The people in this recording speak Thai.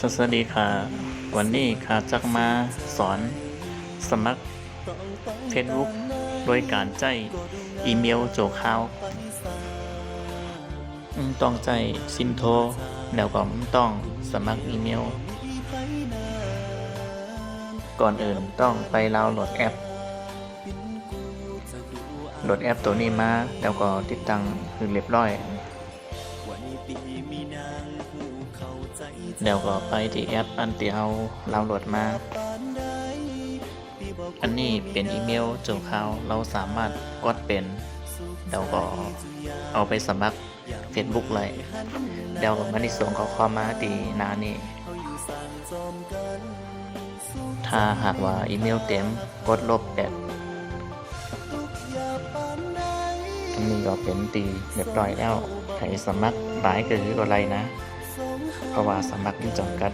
สวัสดีค่ะ วันนี้ค่ะจักมาสอนสมัคร Facebook โดยการใจอีเมลโจข่าวต้องใจซิมโทรแล้วก็ต้องสมัครอีเมล ก่อนอื่นต้องไปดาโหลดแอปโหลดแอปตัวนี้มาแล้วก็ติดตั้งคือเรียบร้อย แล้วก็ไปที่แอปอันที่เราเราโหลดมา อันนี้เป็นอีเมลโจข่าวเราสามารถกดเป็นแล้วก็เอาไปสมัคร Facebook เลยแล้วก็มาในส่วนของความมาดีนานี่ถ้าหากว่าอีเมลเต็มกดลบแบบอันนี้ก็เป็นตีเรียบร้อยแล้ว ใครสมัครหลายก็คืออะไรนะ เพราะว่าสมัครนี่จำกัด